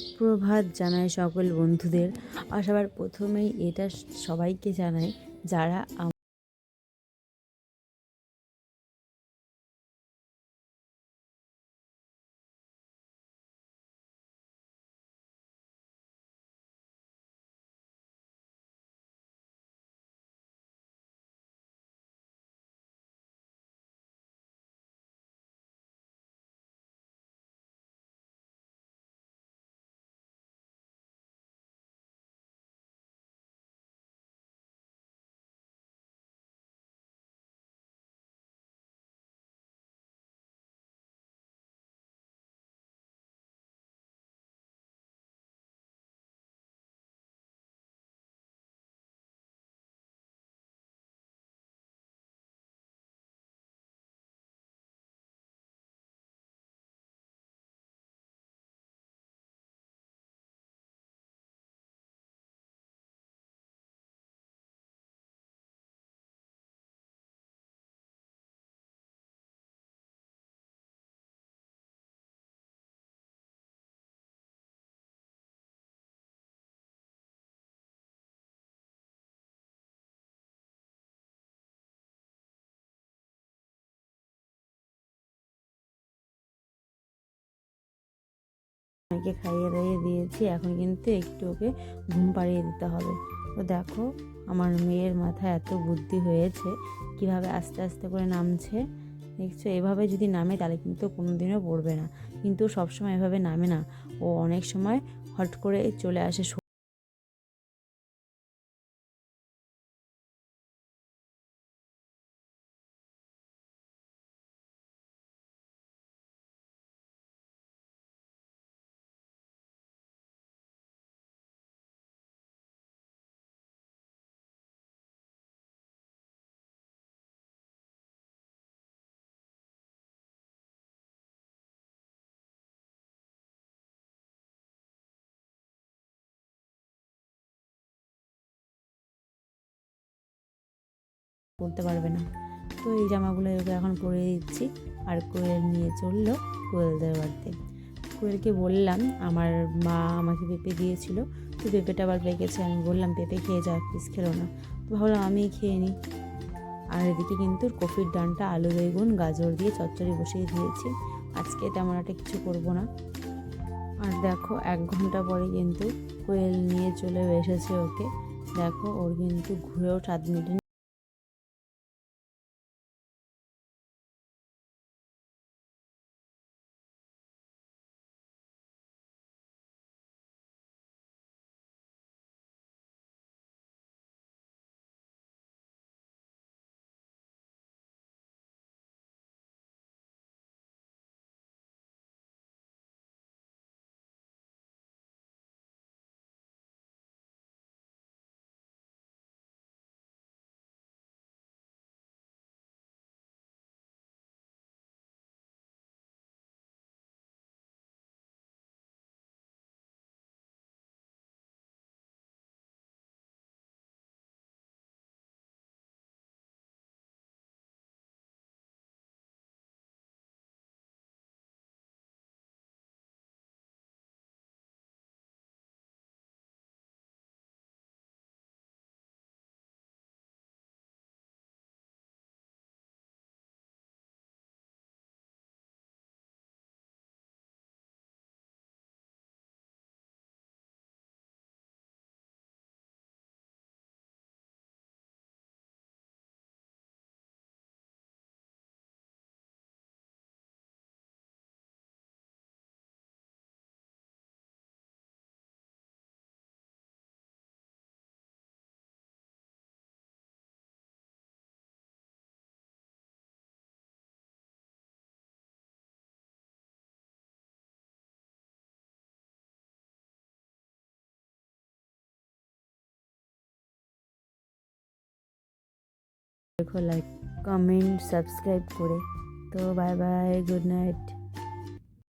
সুপ্রভাত জানাই সকল বন্ধুদের। আর সবার প্রথমেই এটা সবাইকে জানাই যারা মেয়েকে খাইয়ে দাইয়ে দিয়েছি, এখন কিন্তু একটু ওকে ঘুম পাড়িয়ে দিতে হবে। তো দেখো, আমার মেয়ের মাথায় এত বুদ্ধি হয়েছে, কীভাবে আস্তে আস্তে করে নামছে। দেখছ, এভাবে যদি নামে তাহলে কিন্তু কোনো দিনও পড়বে না। কিন্তু সবসময় এভাবে নামে না। ও অনেক সময় হট করে চলে আসে পড়তে পারবে না। তো এই জামাগুলো ওকে এখন পরে দিচ্ছি। আর কোয়েল নিয়ে চলল কোয়েলদের বাড়িতে। কোয়েলকে বললাম, আমার মা আমাকে পেঁপে দিয়েছিল। তো পেঁপেটা আবার পেকেছে আমি বললাম, পেঁপে খেয়ে যা পিস খেলো না। তো ভাবলাম, আমিই খেয়ে নিই। আর এদিকে কিন্তু কফির ডানটা আলু, বেগুন, গাজর দিয়ে চচ্চড়ি বসিয়ে দিয়েছি। আজকে তেমন একটা কিছু করব না। আর দেখো, এক ঘণ্টা পরে কিন্তু কোয়েল নিয়ে চলে এসেছে ওকে। দেখো, ওর কিন্তু ঘুরেও সাত মিনিট দেখো লাইক কমেন্ট সাবস্ক্রাইব করে। তো বাই বাই গুড নাইট